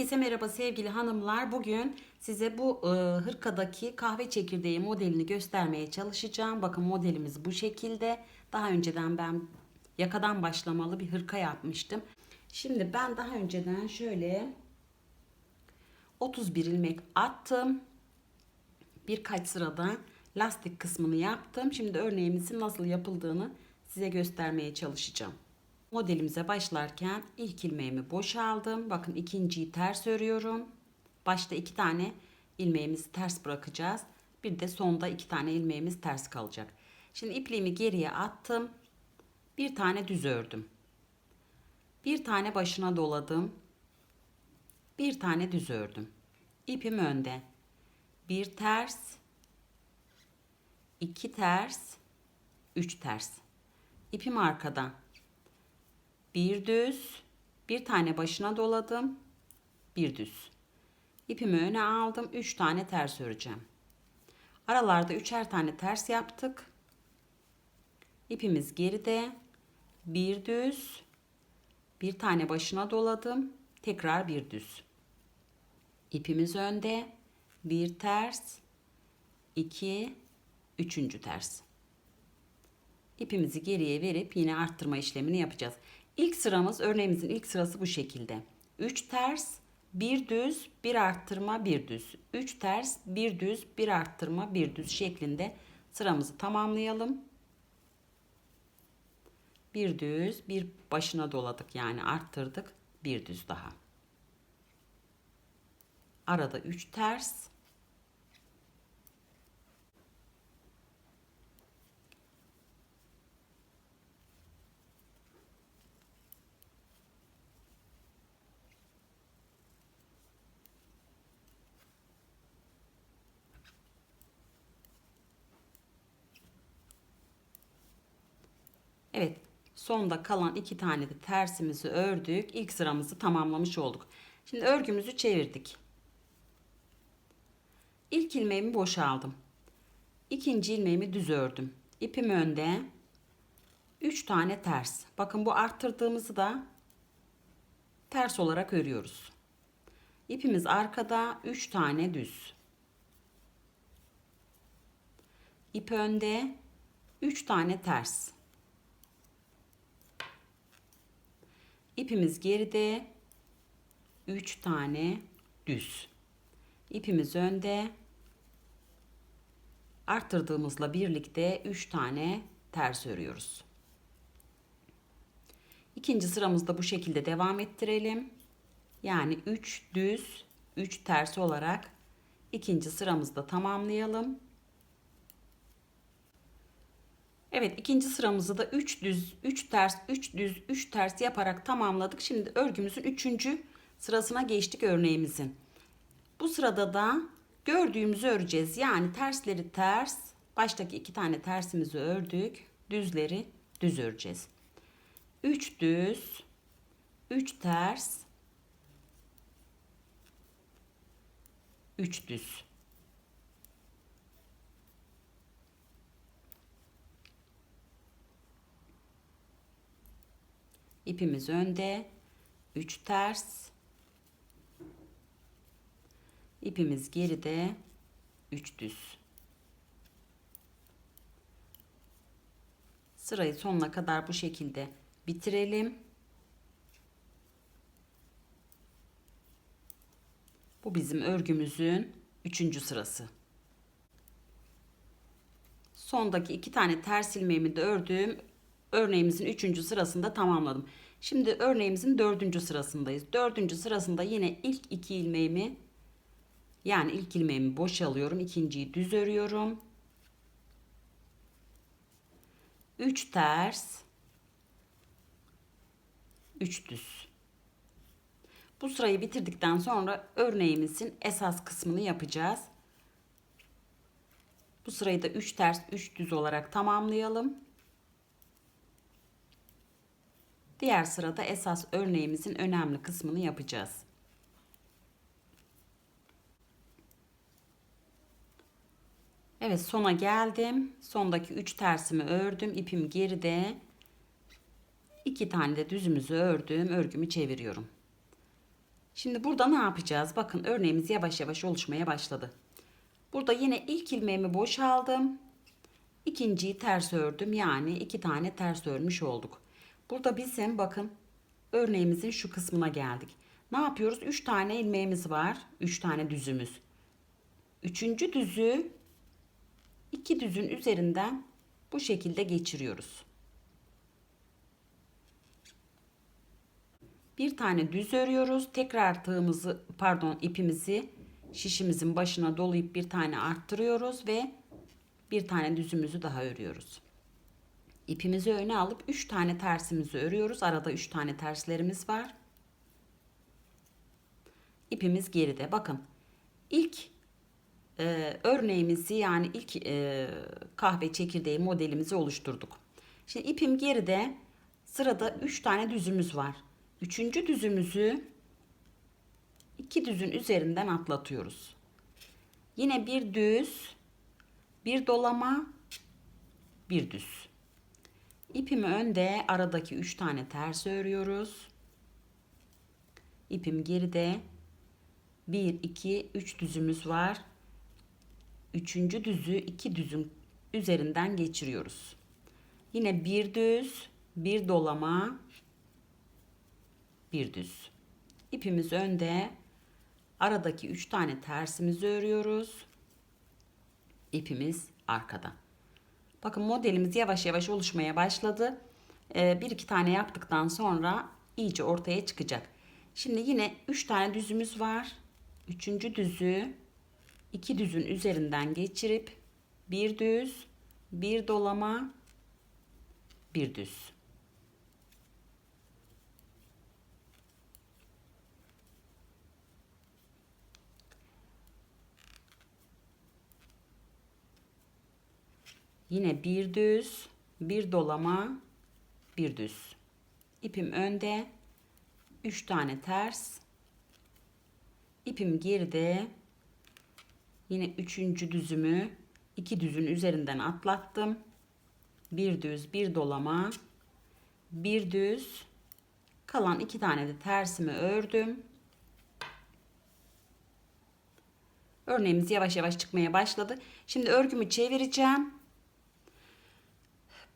Herkese merhaba sevgili hanımlar. Bugün size bu e, hırkadaki kahve çekirdeği modelini göstermeye çalışacağım. Bakın modelimiz bu şekilde. Daha önceden ben yakadan başlamalı bir hırka yapmıştım. Şimdi ben daha önceden şöyle 31 ilmek attım. Birkaç sırada lastik kısmını yaptım. Şimdi örneğimizin nasıl yapıldığını size göstermeye çalışacağım. Modelimize başlarken ilk ilmeğimi boşaldım. Bakın ikinciyi ters örüyorum. Başta iki tane ilmeğimizi ters bırakacağız. Bir de sonda iki tane ilmeğimiz ters kalacak. Şimdi ipliğimi geriye attım. Bir tane düz ördüm. Bir tane başına doladım. Bir tane düz ördüm. İpim önde. Bir ters, iki ters, üç ters. İpim arkada. Bir düz, bir tane başına doladım, bir düz. İpimi öne aldım, üç tane ters öreceğim. Aralarda üçer tane ters yaptık. İpimiz geride, bir düz, bir tane başına doladım, tekrar bir düz. İpimiz önde, bir ters, iki, üçüncü ters. İpimizi geriye verip yine arttırma işlemini yapacağız. İlk sıramız örneğimizin ilk sırası bu şekilde. 3 ters, 1 düz, 1 arttırma, 1 düz. 3 ters, 1 düz, 1 arttırma, 1 düz şeklinde sıramızı tamamlayalım. Bir düz, bir başına doladık yani arttırdık. Bir düz daha. Arada 3 ters, Evet, sonda kalan iki tane de tersimizi ördük. İlk sıramızı tamamlamış olduk. Şimdi örgümüzü çevirdik. İlk ilmeğimi boşaldım. İkinci ilmeğimi düz ördüm. İpim önde. 3 tane ters. Bakın bu arttırdığımızı da ters olarak örüyoruz. İpimiz arkada 3 tane düz. İp önde 3 tane ters. İpimiz geride 3 tane düz. İpimiz önde arttırdığımızla birlikte 3 tane ters örüyoruz. İkinci sıramızda bu şekilde devam ettirelim. Yani 3 düz, 3 ters olarak ikinci sıramızda tamamlayalım. Evet ikinci sıramızı da 3 düz, 3 ters, 3 düz, 3 ters yaparak tamamladık. Şimdi örgümüzün 3. sırasına geçtik örneğimizin. Bu sırada da gördüğümüzü öreceğiz. Yani tersleri ters, baştaki iki tane tersimizi ördük. Düzleri düz öreceğiz. 3 düz, 3 ters, 3 düz. İpimiz önde. 3 ters. İpimiz geride. 3 düz. Sırayı sonuna kadar bu şekilde bitirelim. Bu bizim örgümüzün 3. sırası. Sondaki iki tane ters ilmeğimi de ördüm örneğimizin 3. sırasında tamamladım. Şimdi örneğimizin 4. sırasındayız. 4. sırasında yine ilk iki ilmeğimi yani ilk ilmeğimi boşalıyorum. ikinciyi düz örüyorum. 3 ters 3 düz. Bu sırayı bitirdikten sonra örneğimizin esas kısmını yapacağız. Bu sırayı da 3 ters 3 düz olarak tamamlayalım. Diğer sırada esas örneğimizin önemli kısmını yapacağız. Evet sona geldim. Sondaki 3 tersimi ördüm. İpim geride. 2 tane de düzümüzü ördüm. Örgümü çeviriyorum. Şimdi burada ne yapacağız? Bakın örneğimiz yavaş yavaş oluşmaya başladı. Burada yine ilk ilmeğimi boşaldım. İkinciyi ters ördüm. Yani iki tane ters örmüş olduk. Burada bizim bakın örneğimizin şu kısmına geldik. Ne yapıyoruz? 3 tane ilmeğimiz var. 3 tane düzümüz. Üçüncü düzü iki düzün üzerinden bu şekilde geçiriyoruz. Bir tane düz örüyoruz. Tekrar tığımızı pardon ipimizi şişimizin başına dolayıp bir tane arttırıyoruz ve bir tane düzümüzü daha örüyoruz. İpimizi öne alıp 3 tane tersimizi örüyoruz. Arada 3 tane terslerimiz var. İpimiz geride. Bakın ilk e, örneğimizi yani ilk e, kahve çekirdeği modelimizi oluşturduk. Şimdi ipim geride sırada 3 tane düzümüz var. Üçüncü düzümüzü iki düzün üzerinden atlatıyoruz. Yine bir düz, bir dolama, bir düz. İpimi önde aradaki 3 tane ters örüyoruz. İpim geride 1 2 3 düzümüz var. Üçüncü düzü iki düzün üzerinden geçiriyoruz. Yine bir düz, bir dolama, bir düz. İpimiz önde. Aradaki üç tane tersimizi örüyoruz. İpimiz arkada. Bakın modelimiz yavaş yavaş oluşmaya başladı. Ee, bir iki tane yaptıktan sonra iyice ortaya çıkacak. Şimdi yine üç tane düzümüz var. Üçüncü düzü iki düzün üzerinden geçirip bir düz, bir dolama, bir düz. Yine bir düz, bir dolama, bir düz. İpim önde, 3 tane ters. İpim geride. Yine üçüncü düzümü iki düzün üzerinden atlattım. Bir düz, bir dolama, bir düz. Kalan iki tane de tersimi ördüm. Örneğimiz yavaş yavaş çıkmaya başladı. Şimdi örgümü çevireceğim.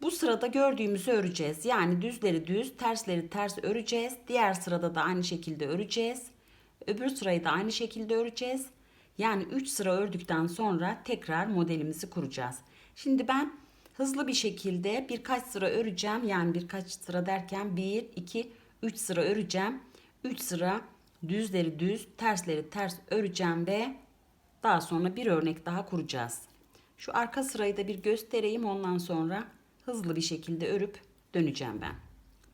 Bu sırada gördüğümüzü öreceğiz. Yani düzleri düz, tersleri ters öreceğiz. Diğer sırada da aynı şekilde öreceğiz. Öbür sırayı da aynı şekilde öreceğiz. Yani 3 sıra ördükten sonra tekrar modelimizi kuracağız. Şimdi ben hızlı bir şekilde birkaç sıra öreceğim. Yani birkaç sıra derken 1, 2, 3 sıra öreceğim. 3 sıra düzleri düz, tersleri ters öreceğim ve daha sonra bir örnek daha kuracağız. Şu arka sırayı da bir göstereyim ondan sonra hızlı bir şekilde örüp döneceğim ben.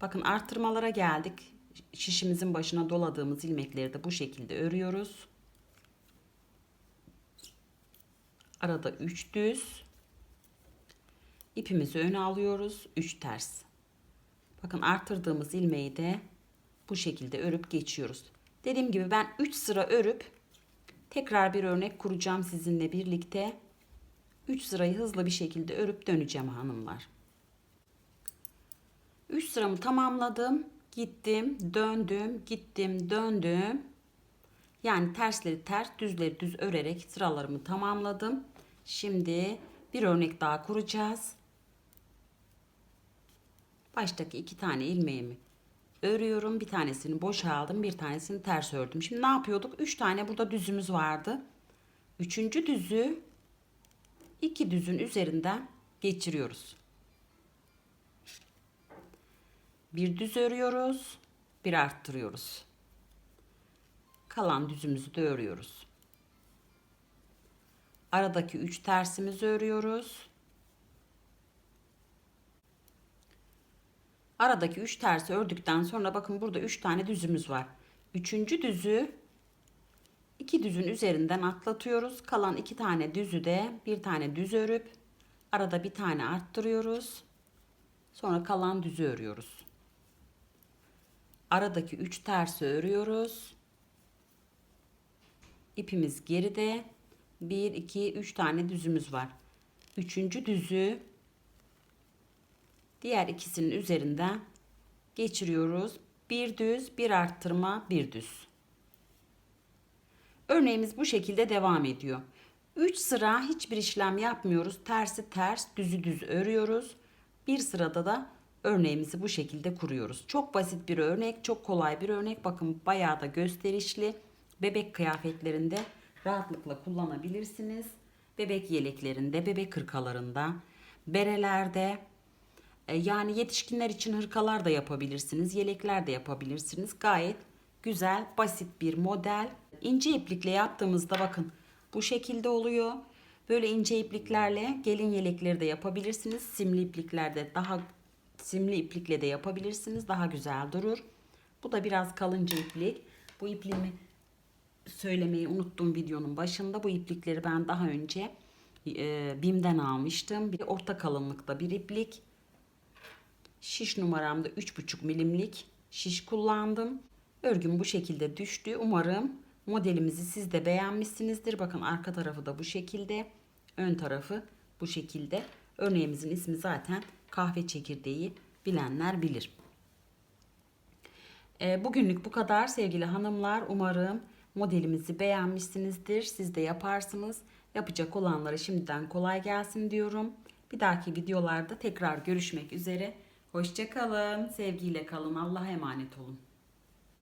Bakın artırmalara geldik. Şişimizin başına doladığımız ilmekleri de bu şekilde örüyoruz. Arada 3 düz. İpimizi öne alıyoruz. 3 ters. Bakın artırdığımız ilmeği de bu şekilde örüp geçiyoruz. Dediğim gibi ben 3 sıra örüp tekrar bir örnek kuracağım sizinle birlikte. 3 sırayı hızlı bir şekilde örüp döneceğim hanımlar. 3 sıramı tamamladım. Gittim, döndüm, gittim, döndüm. Yani tersleri ters, düzleri düz örerek sıralarımı tamamladım. Şimdi bir örnek daha kuracağız. Baştaki iki tane ilmeğimi örüyorum. Bir tanesini boşaldım, bir tanesini ters ördüm. Şimdi ne yapıyorduk? Üç tane burada düzümüz vardı. Üçüncü düzü iki düzün üzerinden geçiriyoruz. Bir düz örüyoruz, bir arttırıyoruz. Kalan düzümüzü de örüyoruz. Aradaki üç tersimizi örüyoruz. Aradaki üç tersi ördükten sonra bakın burada üç tane düzümüz var. Üçüncü düzü iki düzün üzerinden atlatıyoruz. Kalan iki tane düzü de bir tane düz örüp arada bir tane arttırıyoruz. Sonra kalan düzü örüyoruz. Aradaki üç tersi örüyoruz. İpimiz geride. 1, 2, 3 tane düzümüz var. Üçüncü düzü diğer ikisinin üzerinden geçiriyoruz. Bir düz, bir arttırma, bir düz. Örneğimiz bu şekilde devam ediyor. 3 sıra hiçbir işlem yapmıyoruz. Tersi ters, düzü düz örüyoruz. Bir sırada da örneğimizi bu şekilde kuruyoruz. Çok basit bir örnek, çok kolay bir örnek. Bakın bayağı da gösterişli. Bebek kıyafetlerinde rahatlıkla kullanabilirsiniz. Bebek yeleklerinde, bebek hırkalarında, berelerde, e, yani yetişkinler için hırkalar da yapabilirsiniz, yelekler de yapabilirsiniz. Gayet güzel, basit bir model. İnce iplikle yaptığımızda bakın bu şekilde oluyor. Böyle ince ipliklerle gelin yelekleri de yapabilirsiniz. Simli ipliklerde daha simli iplikle de yapabilirsiniz. Daha güzel durur. Bu da biraz kalınca iplik. Bu ipliğimi söylemeyi unuttum videonun başında. Bu iplikleri ben daha önce e, BİM'den almıştım. Bir orta kalınlıkta bir iplik. Şiş numaramda 3,5 milimlik şiş kullandım. Örgüm bu şekilde düştü. Umarım modelimizi siz de beğenmişsinizdir. Bakın arka tarafı da bu şekilde. Ön tarafı bu şekilde. Örneğimizin ismi zaten kahve çekirdeği bilenler bilir. E, bugünlük bu kadar sevgili hanımlar. Umarım modelimizi beğenmişsinizdir. Siz de yaparsınız. Yapacak olanlara şimdiden kolay gelsin diyorum. Bir dahaki videolarda tekrar görüşmek üzere. Hoşçakalın. Sevgiyle kalın. Allah'a emanet olun.